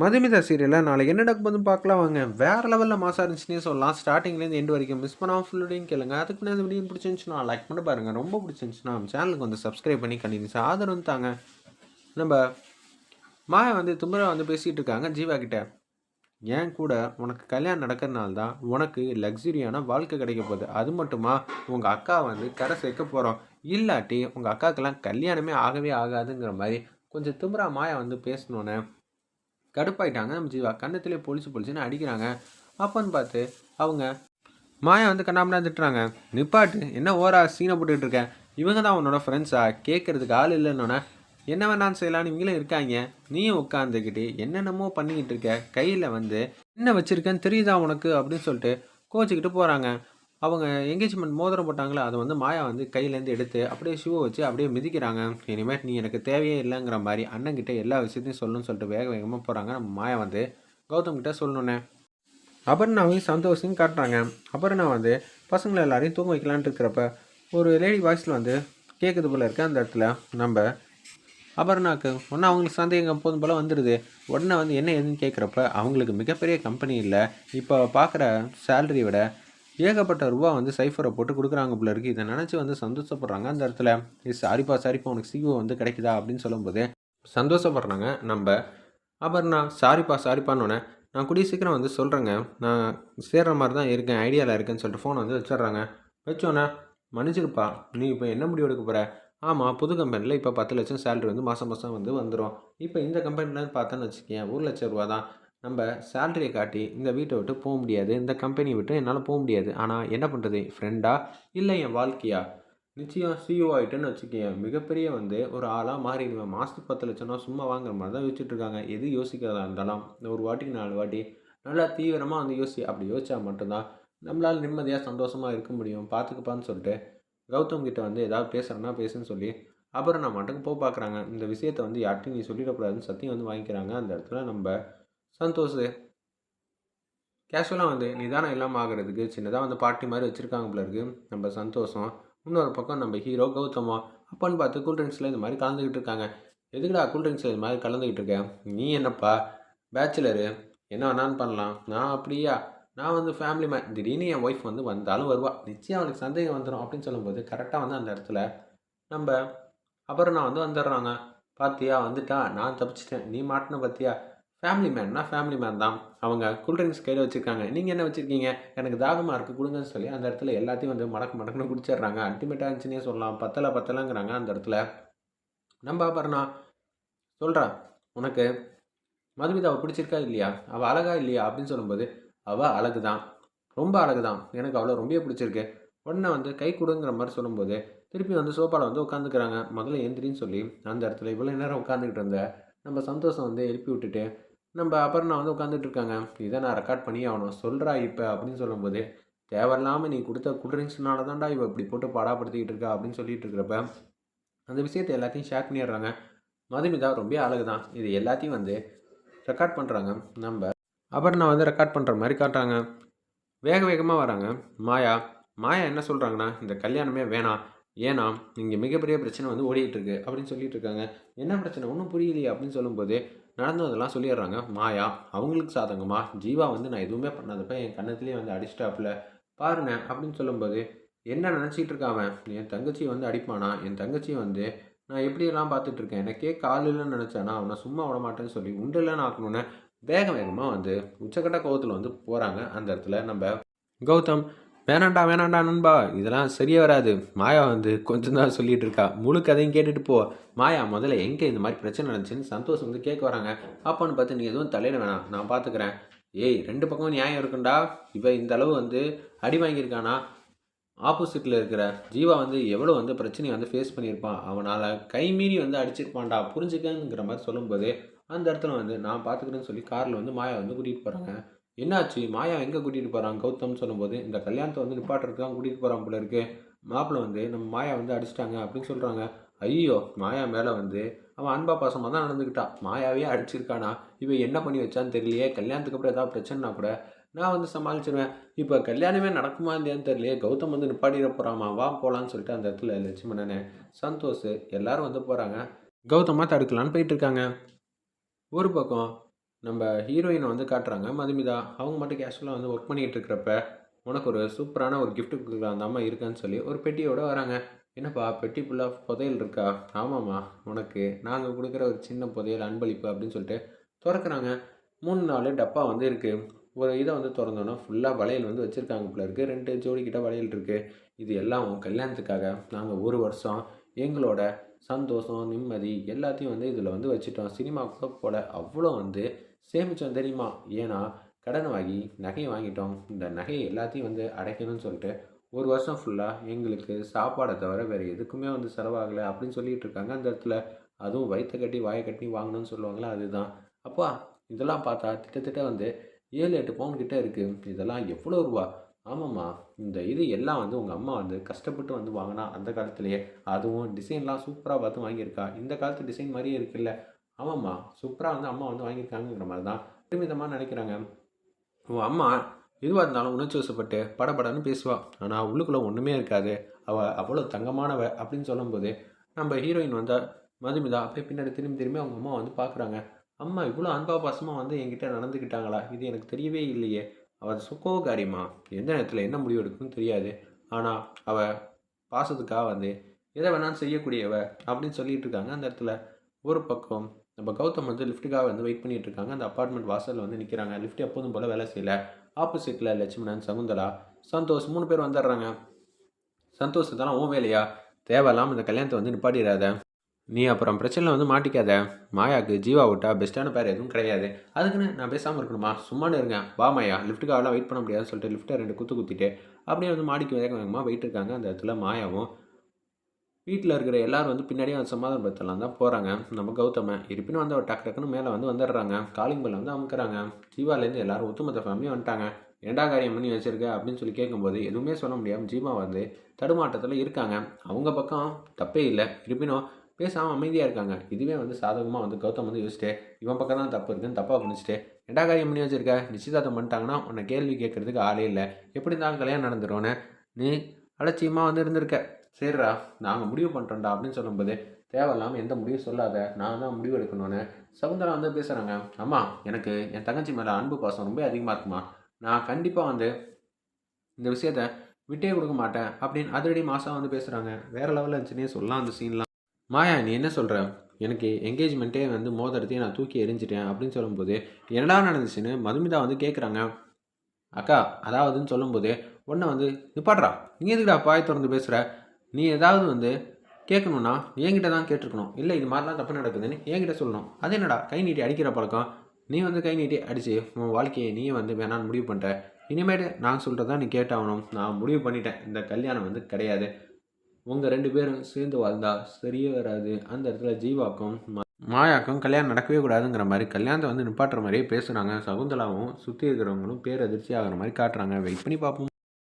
மதுமிதா சீரியலில் நாளைக்கு என்ன நடக்கும் பார்க்கலாம் வாங்க. வேறு லெவலில் மாசா இருந்துச்சுன்னே சொல்லலாம். ஸ்டார்டிங்லேருந்து எண்டு வரைக்கும் மிஸ் பண்ணாமல் ஃபுல்லுடையும் கேளுங்க. அதுக்கு முன்னாடி இந்த வீடியோ பிடிச்சிருந்துச்சுன்னா லைக் பண்ணி பாருங்கள் ரொம்ப பிடிச்சிருந்துச்சுன்னா நம்ம சேனலுக்கு வந்து சப்ஸ்கிரைப் பண்ணி கண்டினியூஸ் ஆதரவு தாங்க. நம்ம மாயா வந்து தும்பரா வந்து பேசிகிட்டு இருக்காங்க. ஜீவா கிட்ட ஏன் கூட உனக்கு கல்யாணம் நடக்கிறதுனால தான் உனக்கு லக்ஸுரியான வாழ்க்கை கிடைக்க போகுது. அது மட்டுமா? உங்கள் அக்கா வந்து கரை சேர்க்க போகிறோம் இல்லாட்டி உங்கள் அக்காக்கெல்லாம் கல்யாணமே ஆகவே ஆகாதுங்கிற மாதிரி. கொஞ்சம் திமிரா மாயா வந்து பேசணுன்னு கடுப்பாயிட்டாங்க. நம்ம ஜீவா கண்ணத்திலே பொலிச்சு பொலிச்சுன்னு அடிக்கிறாங்க. அப்போன்னு பார்த்து அவங்க மாயா வந்து கண்ணாமண்ணா திட்டுறாங்க. நிப்பாட்டு என்ன ஓரா சீனை போட்டுட்டு இருக்கேன் இவங்க தான் உன்னோட ஃப்ரெண்ட்ஸா கேட்கறதுக்கு ஆள் இல்லைன்னொன்னே என்ன வேணாலும் செய்யலாம்னு இவங்களும் இருக்காங்க. நீயும் உட்காந்துக்கிட்டு என்னென்னமோ பண்ணிக்கிட்டு இருக்க? கையில் வந்து என்ன வச்சுருக்கேன்னு தெரியுதா உனக்கு? அப்படின்னு சொல்லிட்டு கோச்சிக்கிட்டு போகிறாங்க அவங்க என்கேஜ்மெண்ட் மோதிரம் போட்டாங்களே அதை வந்து மாயா வந்து கையிலேருந்து எடுத்து அப்படியே ஷூவை வச்சு அப்படியே மிதிக்கிறாங்க. இனிமேல் நீ எனக்கு தேவையே இல்லைங்கிற மாதிரி அண்ணன்கிட்ட எல்லா விஷயத்தையும் சொல்லணும்னு சொல்லிட்டு வேக வேகமாக போகிறாங்க நம்ம மாயா வந்து. கௌதம் கிட்ட சொல்லணுன்னே அபர்ணாவையும் சந்தோஷையும் காட்டுறாங்க. அபர்ணா வந்து பசங்களை எல்லாரையும் தூங்க வைக்கலான்ட்டு இருக்கிறப்ப ஒரு லேடி வாய்ஸில் வந்து கேட்குது போல் இருக்கு அந்த இடத்துல. நம்ம அபர்ணாக்கு ஒன்று அவங்களுக்கு சந்தேகம் போதும் போல் வந்துடுது உடனே வந்து என்ன ஏதுன்னு கேட்குறப்ப அவங்களுக்கு மிகப்பெரிய கம்பெனி இல்லை. இப்போ பார்க்குற சேலரி விட ஏகப்பட்ட ரூபா வந்து சைஃபரை போட்டு கொடுக்குறாங்க போல இருக்கு. இதை நினச்சி வந்து சந்தோஷப்படுறாங்க. அந்த இடத்துல சாரிப்பா சாரிப்பா உனக்கு சிஓ வந்து கிடைக்குதா? அப்படின்னு சொல்லும்போது சந்தோஷப்படுறாங்க. நம்ம அபர்ணா சாரிப்பா சாரிப்பான்னு நான் கூடிய சீக்கிரம் வந்து சொல்கிறேங்க நான் சேர்கிற மாதிரி தான் இருக்கேன். ஐடியாவில் இருக்கேன்னு சொல்லிட்டு ஃபோனை வந்து வச்சிடுறாங்க. வச்சோன்னே மன்னிச்சிருப்பா நீ இப்போ என்ன முடிவு எடுக்க போகிற ஆமாம் புது கம்பெனியில் இப்போ பத்து லட்சம் சேலரி வந்து மாதம் மாதம் வந்து வந்துடும் இப்போ இந்த கம்பெனியில் பார்த்தோன்னு வச்சுக்கேன் ஒரு லட்ச ரூபா தான் நம்ம சேலரியை காட்டி இந்த வீட்டை விட்டு போக முடியாது. இந்த கம்பெனியை விட்டு என்னால் போக முடியாது. ஆனால் என்ன பண்ணுறது ஃப்ரெண்டா இல்லை என் வாழ்க்கையா? நிச்சயம் சிஓ ஆகிட்டேன்னு வச்சுக்கேன் மிகப்பெரிய வந்து ஒரு ஆளாக மாறிடுவேன் மாதத்துக்கு பத்து லட்சம்னா சும்மா வாங்குற மாதிரி தான் வச்சுட்ருக்காங்க எது யோசிக்கிறதா இருந்தாலும் இந்த ஒரு வாட்டிக்கு நாலு வாட்டி நல்லா தீவிரமாக வந்து யோசி அப்படி யோசிச்சா மட்டும்தான் நம்மளால் நிம்மதியாக சந்தோஷமாக இருக்க முடியும். பார்த்துக்குப்பான்னு சொல்லிட்டு கௌதம் கிட்ட வந்து ஏதாவது பேசுகிறேன்னா பேசுன்னு சொல்லி அப்புறம் நான் மட்டும் போக பார்க்குறாங்க. இந்த விஷயத்தை வந்து யார்ட்டையும் நீ சொல்லிடக்கூடாதுன்னு சத்தியம் வந்து வாங்கிக்கிறாங்க. அந்த இடத்துல நம்ம சந்தோஷ். கேஷுவலாக வந்து நிதானம் இல்லாமல் ஆகிறதுக்கு சின்னதாக வந்து பார்ட்டி மாதிரி வச்சுருக்காங்க போல இருக்கு. நம்ம சந்தோஷம். இன்னொரு பக்கம் நம்ம ஹீரோ கௌதமா அப்பன்னு பார்த்து கூல்ட்ரிங்க்ஸில் இந்த மாதிரி கலந்துக்கிட்டு இருக்காங்க. எதுக்குடா கூல்ட்ரிங்க்ஸில் இது மாதிரி கலந்துக்கிட்டு இருக்கேன் நீ என்னப்பா? பேச்சுலரு என்ன வேணாலும் பண்ணலாம். நான் அப்படியா? நான் வந்து ஃபேமிலி மேன் திடீர்னு என் ஒய்ஃப் வந்து வந்தாலும் வருவா. நிச்சயம் அவளுக்கு சந்தேகம் வந்துடும் அப்படின்னு சொல்லும்போது கரெக்டாக வந்து அந்த இடத்துல நம்ம அப்புறம் நான் வந்து வந்துடுறாங்க. பார்த்தியா வந்துட்டா. நான் தப்பிச்சிட்டேன். நீ மாட்டின பார்த்தியா ஃபேமிலி மேன்னா ஃபேமிலி மேன் தான். அவங்க கூல்ட்ரிங்க்ஸ் கையில் வச்சுருக்காங்க. நீங்கள் என்ன வச்சுருக்கீங்க? எனக்கு தாகமாக இருக்குது கொடுங்கன்னு சொல்லி அந்த இடத்துல எல்லாத்தையும் வந்து மடக்கு மடக்குன்னு குடிச்சிடுறாங்க. அல்டிமேட்டாக இருந்துச்சுன்னே சொல்லலாம். பத்தலை பத்தலைங்கிறாங்க அந்த இடத்துல. நம்ம அப்புறம்னா சொல்கிறா உனக்கு மதுமிதாவை பிடிச்சிருக்கா இல்லையா? அவள் அழகா இல்லையா? அப்படின்னு சொல்லும்போது அவள் அழகு தான் ரொம்ப அழகு தான் எனக்கு அவ்வளோ ரொம்ப பிடிச்சிருக்கு. உடனே வந்து கை கொடுங்கிற மாதிரி சொல்லும்போது திருப்பி வந்து சோஃபாவில் வந்து உட்காந்துக்கிறாங்க. முதல்ல எந்திரின்னு சொல்லி அந்த இடத்துல இவ்வளோ நேரம் உட்காந்துக்கிட்டு இருந்த நம்ம சந்தோஷம் வந்து எழுப்பி விட்டுட்டு நம்ம அபர்ணா வந்து உட்காந்துட்டு இருக்காங்க இதை நான் ரெக்கார்ட் பண்ணி ஆகணும். சொல்கிறா இப்போ அப்படின்னு சொல்லும்போது தேவையில்லாமல் நீ கொடுத்த கூல்ட்ரிங்க்ஸ்னால தான்டா இவ இப்படி போட்டு பாடாப்படுத்திக்கிட்டு இருக்கா? அப்படின்னு சொல்லிட்டு இருக்கிறப்ப அந்த விஷயத்தை எல்லாத்தையும் ஷேர் பண்ணிடுறாங்க. மதுமிதா ரொம்ப அழகு தான் இது எல்லாத்தையும் வந்து ரெக்கார்ட் பண்ணுறாங்க நம்ம அபர்ணா வந்து ரெக்கார்ட் பண்ணுற மாதிரி காட்டுறாங்க. வேக வேகமாக வராங்க. மாயா மாயா என்ன சொல்கிறாங்கன்னா இந்த கல்யாணமே வேணாம். ஏன்னா இங்கே மிகப்பெரிய பிரச்சனை வந்து ஓடிட்டு இருக்கு. அப்படின்னு சொல்லிட்டு இருக்காங்க. என்ன பிரச்சனை? ஒன்றும் புரியலையே. அப்படின்னு சொல்லும்போது நடந்ததெல்லாம் சொல்லிடுறாங்க. மாயா அவங்களுக்கு சாதகமாக ஜீவா வந்து நான் எதுவுமே பண்ணாதப்ப என் கண்ணத்துலேயே வந்து அடிச்சிட்டாப்புல. பாருங்க அப்படின்னு சொல்லும்போது என்ன நினச்சிக்கிட்டு இருக்காவன் என் தங்கச்சி வந்து அடிப்பானா? என் தங்கச்சி வந்து நான் எப்படியெல்லாம் பார்த்துட்டு இருக்கேன் எனக்கே கால் நினச்சானா? அவனை சும்மா விட மாட்டேன்னு சொல்லி உண்டு ஆக்கணுன்னு வேக வேகமாக வந்து உச்சக்கட்ட கோவத்தில் வந்து போகிறாங்க அந்த இடத்துல நம்ம கௌதம் வேணாண்டா வேணாண்டா நண்பா. இதெல்லாம் சரியே வராது. மாயா வந்து கொஞ்சம் தான் சொல்லிட்டு இருக்கா. முழு கதையும் கேட்டுட்டு போ. மாயா முதல்ல எங்கே இந்த மாதிரி பிரச்சனை நடந்துச்சுன்னு சந்தோஷம் வந்து கேட்க வராங்க. அப்போன்னு பார்த்து நீ எதுவும் தலையிட வேணாம். நான் பார்த்துக்கிறேன் ஏய் ரெண்டு பக்கமும் நியாயம் இருக்குண்டா. இப்போ இந்த அளவு வந்து அடி வாங்கியிருக்கானா? ஆப்போசிட்டில் இருக்கிற ஜீவா வந்து எவ்வளோ வந்து பிரச்சனையை வந்து ஃபேஸ் பண்ணியிருப்பான் அவனால் கைமீறி வந்து அடிச்சிருப்பான்டா. புரிஞ்சுக்கங்கிற மாதிரி சொல்லும்போது அந்த இடத்துல வந்து நான் பார்த்துக்கிறேன்னு சொல்லி காரில் வந்து மாயா வந்து கூட்டிகிட்டு போகிறாங்க என்னாச்சு? மாயா எங்கே கூட்டிகிட்டு போகிறாங்க கௌதம் சொல்லும்போது இந்த கல்யாணத்தை வந்து நிப்பாட்டுறதுக்கு தான் கூட்டிகிட்டு போகிறான் போல இருக்கு. மாப்பிள்ளை வந்து நம்ம மாயா வந்து அடிச்சிட்டாங்க அப்படின்னு சொல்கிறாங்க ஐயோ மாயா மேலே வந்து அவன் அன்பா பாசமாக தான் நடந்துக்கிட்டான் மாயாவே அடிச்சிருக்கானா? இவன் என்ன பண்ணி வச்சான்னு தெரியலையே. கல்யாணத்துக்கு அப்புறம் ஏதாவது பிரச்சனைனா கூட நான் வந்து சமாளிச்சிருவேன். இப்போ கல்யாணமே நடக்குமா இல்லையான்னு தெரியலையே. கௌதம் வந்து நிப்பாட்டிட போகிறாமா வா போகலான்னு சொல்லிட்டு அந்த இடத்துல லட்சுமணனே சந்தோஷ் எல்லாரும் வந்து போகிறாங்க கௌதமாக தடுக்கலான்னு போயிட்டு இருக்காங்க. ஒரு பக்கம் நம்ம ஹீரோயினை வந்து காட்டுறாங்க. மதுமிதா அவங்க மட்டும் கேஷுவலாக வந்து ஒர்க் பண்ணிகிட்டு இருக்கிறப்ப உனக்கு ஒரு சூப்பரான ஒரு கிஃப்ட் கொடுக்கலாம் அந்த அம்மா இருக்கான்னு சொல்லி ஒரு பெட்டியோடு வராங்க. என்னப்பா பெட்டி ஃபுல்லாக புதையல் இருக்கா? ஆமாம்மா உனக்கு நாங்கள் கொடுக்குற ஒரு சின்ன புதையல் அன்பளிப்பு அப்படின்னு சொல்லிட்டு திறக்கிறாங்க. மூணு நாலு டப்பா வந்து இருக்குது ஒரு இதை வந்து திறந்தோன்னா ஃபுல்லாக வளையல் வந்து வச்சுருக்காங்க போல இருக்குது ரெண்டு ஜோடிக்கிட்ட வளையல் இருக்குது இது எல்லாம் உன் கல்யாணத்துக்காக. நாங்கள் ஒரு வருஷம் எங்களோட சந்தோஷம் நிம்மதி எல்லாத்தையும் வந்து இதில் வந்து வச்சுட்டோம். சினிமா கூட போல அவ்வளோ வந்து சேமித்தோம் தெரியுமா? ஏன்னா கடன் வாங்கி நகையை வாங்கிட்டோம். இந்த நகையை எல்லாத்தையும் வந்து அடைக்கணும்னு சொல்லிட்டு ஒரு வருஷம் ஃபுல்லாக எங்களுக்கு சாப்பாடை தவிர வேறு எதுக்குமே வந்து செலவாகலை அப்படின்னு சொல்லிட்டு இருக்காங்க. அந்த இடத்துல அதுவும் வயிற்ற கட்டி வாயை கட்டி வாங்கணும்னு சொல்லுவாங்களா அதுதான். அப்பா இதெல்லாம் பார்த்தா கிட்டத்தட்ட வந்து ஏழு எட்டு பவுன் கிட்டே இருக்குது இதெல்லாம் எவ்வளோ ரூபா? ஆமாம்மா. இந்த இது எல்லாம் வந்து உங்கள் அம்மா வந்து கஷ்டப்பட்டு வந்து வாங்கினா அந்த காலத்துலேயே அதுவும் டிசைன்லாம் சூப்பராக பார்த்து வாங்கியிருக்கா. இந்த காலத்து டிசைன் மாதிரியே இருக்குல்ல. ஆமாம்மா. சூப்பராக வந்து அம்மா வந்து வாங்கியிருக்காங்கிற மாதிரி தான் பெருமிதமாக நினைக்கிறாங்க. உன் அம்மா எதுவாக இருந்தாலும் உணர்ச்சி வசப்பட்டு படப்படன்னு பேசுவாள் ஆனால் உள்ளுக்குள்ளே ஒன்றுமே இருக்காது. அவள் அவ்வளோ தங்கமானவ அப்படின்னு சொல்லும்போது நம்ம ஹீரோயின் வந்தால் மதுமிதா அப்படியே பின்னாடி திரும்பி திரும்பி அவங்க அம்மா வந்து பார்க்குறாங்க. அம்மா இவ்வளோ அன்பா பாசமாக வந்து என்கிட்ட நடந்துக்கிட்டாங்களா? இது எனக்கு தெரியவே இல்லையே. அவள் சுக்கோகாரிமா எந்த நேரத்தில் என்ன முடிவு எடுக்கணும்னு தெரியாது. ஆனால் அவள் பாசத்துக்காக வந்து எதை வேணாலும் செய்யக்கூடியவ அப்படின்னு சொல்லிட்டு இருக்காங்க. அந்த இடத்துல ஒரு பக்கம் நம்ம கௌதம் வந்து லிஃப்ட்டுக்காக வந்து வெயிட் பண்ணிட்டு இருக்காங்க. அந்த அப்பார்ட்மெண்ட் வாசலில் வந்து நிற்கிறாங்க லிஃப்ட் எப்போதும் போல் வேலை செய்யல. ஆப்போசிட்டில் லட்சுமணன் சகுந்தலா சந்தோஷ் மூணு பேர் வந்துடுறாங்க. சந்தோஷ் இதெல்லாம் வேலையா? தேவையில்லாமல் இந்த கல்யாணத்தை வந்து நிப்பாட்டிடாத நீ அப்புறம் பிரச்சனையில் வந்து மாட்டிக்காத. மாயாக்கு ஜீவா விட்டா பெஸ்ட்டான பேர் எதுவும் கிடையாது. அதுக்குன்னு நான் பேசாமல் இருக்கணுமா? சும்மானு இருங்க. வா மாயா. லிஃப்ட்டுக்காகலாம் வெயிட் பண்ண முடியாதுன்னு சொல்லிட்டு லிஃப்ட்டை ரெண்டு குத்து குத்திட்டு அப்படியே வந்து மாடிக்கு வேக வேகமாக வெயிட் இருக்காங்க அந்த இடத்துல மாயாவும். வீட்டில் இருக்கிற எல்லாரும் வந்து பின்னாடியே அந்த சமாதானப்படுத்தலாம் தான் போகிறாங்க நம்ம கௌதம இருப்பினும் வந்து அவர் டக்கு டக்குன்னு மேலே வந்து வந்துடுறாங்க. காலிங் பெல் வந்து அமுக்குறாங்க. ஜீவாலேருந்து எல்லாரும் ஒத்துமொத்த ஃபேமிலியும் வந்துட்டாங்க. ஏண்டா காரியம் பண்ணி வச்சுருக்க? அப்படின்னு சொல்லி கேட்கும்போது எதுவுமே சொல்ல முடியாமல் ஜீவா வந்து தடுமாட்டத்தில் இருக்காங்க. அவங்க பக்கம் தப்பே இல்லை. இருப்பினும் பேசாமல் அமைதியாக இருக்காங்க. இதுவே வந்து சாதகமாக வந்து கௌதம் வந்து யோசிச்சிட்டே இவன் பக்கம் தான் தப்பு இருக்குன்னு தப்பாக புரிஞ்சுட்டு ரெண்டா காரியம் பண்ணி வச்சிருக்க? நிச்சயதார்த்தம் பண்ணிட்டாங்கன்னா உன்னை கேள்வி கேட்குறதுக்கு ஆளே இல்லை. எப்படி இருந்தாலும் கல்யாணம் நடந்துருவோன்னு நீ அலட்சியமாக வந்து இருந்திருக்க. சரிடா நாங்கள் முடிவு பண்ணுறோம்டா அப்படின்னு சொல்லும்போது தேவையில்லாமல் எந்த முடிவும் சொல்லாத. நான் தான் முடிவு எடுக்கணும்னு சகுந்தரா வந்து பேசுகிறாங்க அம்மா எனக்கு என் தங்கச்சி மேலே அன்பு பாசம் ரொம்ப அதிகமாக இருக்குமா? நான் கண்டிப்பாக வந்து இந்த விஷயத்த விட்டே கொடுக்க மாட்டேன் அப்படின்னு அதிரடி மாதம் வந்து பேசுகிறாங்க வேறு லெவலில் இருந்துச்சுன்னே சொல்லலாம் அந்த சீன்லாம் மாயா நீ என்ன சொல்கிற எனக்கு என்கேஜ்மெண்ட்டே வந்து மோதிரத்தையும் நான் தூக்கி எரிஞ்சிட்டேன் அப்படின்னு சொல்லும்போது என்னடா நடந்துச்சுன்னு மதுமிதா வந்து கேட்குறாங்க அக்கா அதாவதுன்னு சொல்லும்போது உன்னை வந்து நிப்பாட்றா நீ எதுக்குடா பாய் திறந்து பேசுகிற நீ ஏதாவது வந்து கேட்கணுன்னா என்கிட்ட தான் கேட்டிருக்கணும். இல்லை இது மாதிரிலாம் தப்பு நடக்குதுன்னு என்கிட்ட சொல்லணும். அது என்னடா கை நீட்டி அடிக்கிற பழக்கம்? நீ வந்து கை நீட்டி அடித்து உன் வாழ்க்கையை நீ வந்து வேணான்னு முடிவு பண்ணுற இனிமேட்டு நான் சொல்கிறதா நீ கேட்டாகணும். நான் முடிவு பண்ணிட்டேன். இந்த கல்யாணம் வந்து கிடையாது. உங்கள் ரெண்டு பேரும் சேர்ந்து வாழ்ந்தா சரியே வராது. அந்த இடத்துல ஜீவாக்கும் மா- மாயாக்கும் கல்யாணம் நடக்கவே கூடாதுங்கிற மாதிரி கல்யாணத்தை வந்து நிப்பாட்டுற மாதிரியே பேசுகிறாங்க சகுந்தலாவும் சுற்றி இருக்கிறவங்களும் பேரதிர்ச்சி ஆகிற மாதிரி காட்டுறாங்க. வெயிட் பண்ணி பார்ப்போம்.